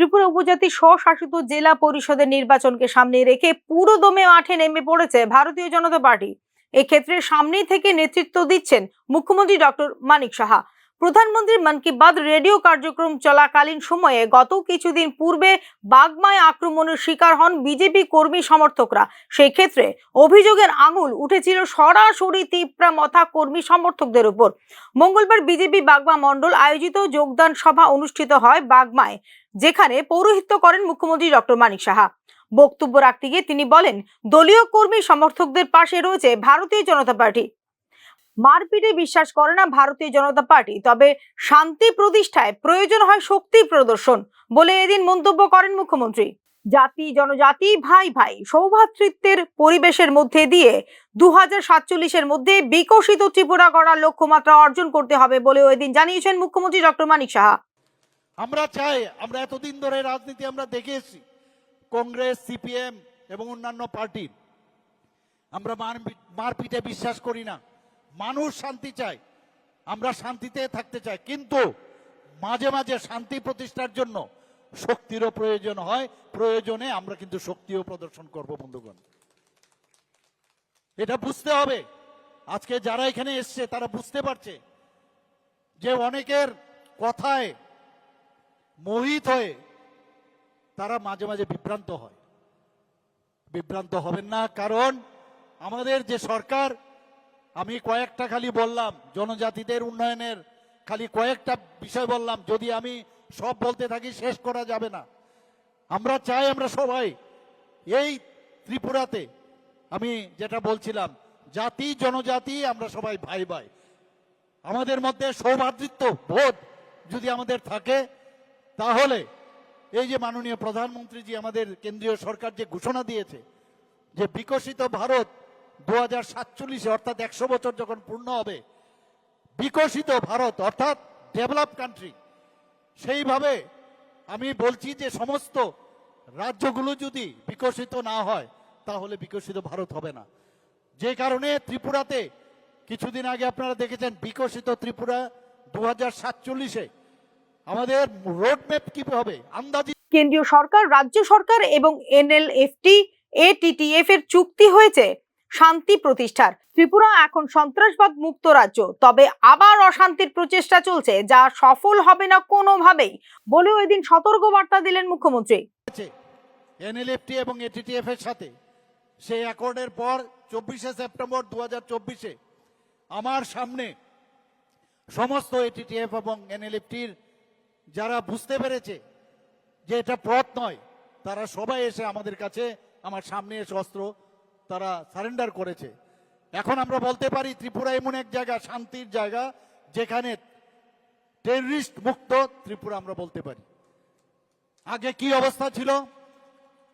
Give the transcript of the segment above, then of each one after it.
ত্রিপুরা উপজাতি স্বশাসিত জেলা পরিষদের নির্বাচনকে সামনে রেখে পুরোদমে মাঠে নেমে পড়েছে ভারতীয় জনতা পার্টি। এক্ষেত্রে সামনেই থেকে নেতৃত্ব দিচ্ছেন মুখ্যমন্ত্রী ডক্টর মানিক সাহা। প্রধানমন্ত্রীর মন কি বাত রেডিও কার্যক্রম চলাকালীন সময়ে গত কিছুদিন পূর্বে বাগমায় আক্রমণের শিকার হন বিজেপি কর্মী সমর্থকরা। সেই ক্ষেত্রে অভিযোগের আঙুল উঠেছিল সরাসরি তিপ্রা মথা কর্মী সমর্থকদের উপর। মঙ্গলবার বিজেপি বাগমা মণ্ডল আয়োজিত যোগদান সভা অনুষ্ঠিত হয় বাগমায়, যেখানে পৌরোহিত্য করেন মুখ্যমন্ত্রী ডক্টর মানিক সাহা। বক্তব্য রাখতে গিয়ে তিনি বলেন, দলীয় কর্মী সমর্থকদের পাশে রয়েছে ভারতীয় জনতা পার্টি। মারপিটে বিশ্বাস করে না ভারতীয় জনতা পার্টি। তবে শান্তি প্রতিষ্ঠায় প্রয়োজন হয় শক্তি প্রদর্শন বলে এদিন মন্তব্য করেন মুখ্যমন্ত্রী। জাতি, জনজাতি, ভাই ভাই সৌভাতৃত্বের পরিবেশের মধ্যে দিয়ে দু হাজার সাতচল্লিশের মধ্যে বিকশিত ত্রিপুরা গড়ার লক্ষ্যমাত্রা অর্জন করতে হবে বলেও এদিন জানিয়েছেন মুখ্যমন্ত্রী ডক্টর মানিক সাহা। আমরা চাই, আমরা এতদিন ধরে রাজনীতি আমরা দেখে এসেছি কংগ্রেস, সিপিএম এবং অন্যান্য পার্টির। আমরা মারপিটে বিশ্বাস করি না। মানুষ শান্তি চায়, আমরা শান্তিতে থাকতে চাই, কিন্তু মাঝে মাঝে শান্তি প্রতিষ্ঠার জন্য শক্তিরও প্রয়োজন হয়, প্রয়োজনে আমরা কিন্তু শক্তিও প্রদর্শন করব, বন্ধুগণ। এটা বুঝতে হবে। আজকে যারা এখানে এসছে, তারা বুঝতে পারছে যে অনেকের কথায় মোহিত হয়ে তারা মাঝে মাঝে বিভ্রান্ত হয়। বিভ্রান্ত হবেন না, কারণ আমাদের যে সরকার আমি কয়েকটা খালি বললাম, জনজাতিদের উন্নয়নের খালি কয়েকটা বিষয় বললাম, যদি আমি সব বলতে থাকি, শেষ করা যাবে না। আমরা চাই আমরা সবাই এই ত্রিপুরাতে, আমি যেটা বলছিলাম, জাতি, জনজাতি, আমরা সবাই ভাই ভাই। আমাদের মধ্যে সৌভাতৃত্ব, বোধ যদি আমাদের থাকে, তাহলে এই যে মাননীয় প্রধানমন্ত্রী প্রধানমন্ত্রীজি আমাদের কেন্দ্রীয় সরকার যে ঘোষণা দিয়েছে, যে বিকশিত ভারত দু হাজার সাতচল্লিশে অর্থাৎ একশো বছর যখন পূর্ণ হবে, বিকশিত ভারত অর্থাৎ ডেভেলপ কান্ট্রি সেইভাবে আমি বলছি যে সমস্ত রাজ্যগুলো যদি বিকশিত না হয়, তাহলে বিকশিত ভারত হবে না। যে কারণে ত্রিপুরাতে, কিছুদিন আগে আপনারা দেখেছেন বিকশিত ত্রিপুরা দু হাজার সাতচল্লিশে, আমাদের রোডম্যাপ কি হবে? আন্দাজি কেন্দ্রীয় সরকার, রাজ্য সরকার এবং এনএলএফটি, এটিটিএফ এর চুক্তি হয়েছে। শান্তি প্রতিষ্ঠার। ত্রিপুরা এখন সন্ত্রাসবাদ মুক্ত রাজ্য। তবে আবার অশান্তির প্রচেষ্টা চলছে, যা সফল হবে না কোনোভাবেই। বলেও এদিন সতর্ক বার্তা দিলেন মুখ্যমন্ত্রী। এনএলএফটি এবং এটিটিএফ এর সাথে। সেই অ্যাকর্ডের পর চব্বিশে সেপ্টেম্বর দু চব্বিশে আমার সামনে সমস্ত এটিটিএফ এবং এনএলএফটির যারা বুঝতে পেরেছে যে এটা পথ নয়, তারা সবাই এসে আমাদের কাছে আমার সামনে এসে অস্ত্র তারা সারেন্ডার করেছে। এখন আমরা বলতে পারি ত্রিপুরা এমন এক জায়গা, শান্তির জায়গা, যেখানে টেররিস্ট মুক্ত ত্রিপুরা আমরা বলতে পারি। আগে কি অবস্থা ছিল?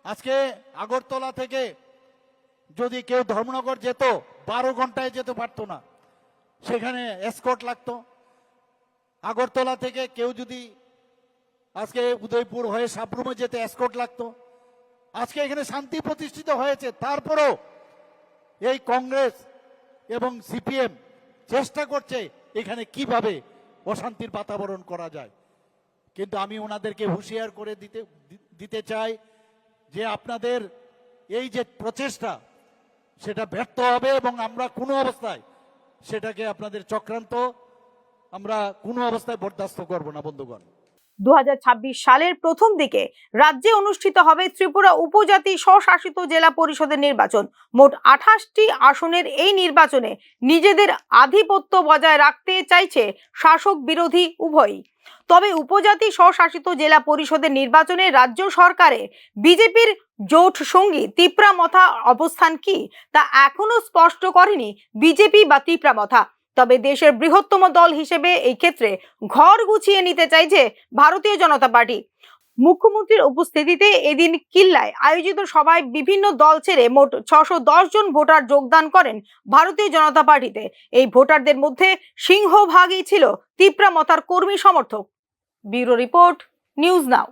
আজকে আগরতলা থেকে যদি কেউ ধর্মনগর যেত, বারো ঘন্টায় যেতে পারতো না। সেখানে এসকট লাগতো। আগরতলা থেকে কেউ যদি আজকে উদয়পুর হয়ে সাবরুমে যেতে এসকট লাগতো। আজকে এখানে শান্তি প্রতিষ্ঠিত হয়েছে। তারপরও এই কংগ্রেস এবং সিপিএম চেষ্টা করছে এখানে কীভাবে অশান্তির বাতাবরণ করা যায়। কিন্তু আমি ওনাদেরকে হুঁশিয়ার করে দিতে দিতে চাই যে আপনাদের এই যে প্রচেষ্টা, সেটা ব্যর্থ হবে এবং আমরা কোনো অবস্থায় সেটাকে আপনাদের চক্রান্ত আমরা কোনো অবস্থায় বরদাস্ত করব না, বন্ধুগণ। দুহাজার ছাব্বিশ সালের প্রথম দিকে রাজ্যে অনুষ্ঠিত হবে ত্রিপুরা উপজাতি স্বশাসিত জেলা পরিষদের নির্বাচন। মোট আঠাশটি আসনের এই নির্বাচনে নিজেদের আধিপত্য বজায় রাখতে চাইছে শাসক বিরোধী উভয়ই। তবে উপজাতি স্বশাসিত জেলা পরিষদের নির্বাচনে রাজ্য সরকারে বিজেপির জোট সঙ্গী তিপ্রামথা অবস্থান কি তা এখনও স্পষ্ট করেনি বিজেপি বা তিপ্রামথা। তবে দেশের বৃহত্তম দল হিসেবে এই ক্ষেত্রে ঘর গুছিয়ে নিতে চাইছে ভারতীয় জনতা পার্টি। মুখ্যমন্ত্রীর উপস্থিতিতে এদিন কিল্লায় আয়োজিত সভায় বিভিন্ন দল ছেড়ে মোট ছশো জন ভোটার যোগদান করেন ভারতীয় জনতা পার্টিতে। এই ভোটারদের মধ্যে সিংহভাগই ছিল তিপ্রা মতার কর্মী সমর্থক। Bureau report, news now.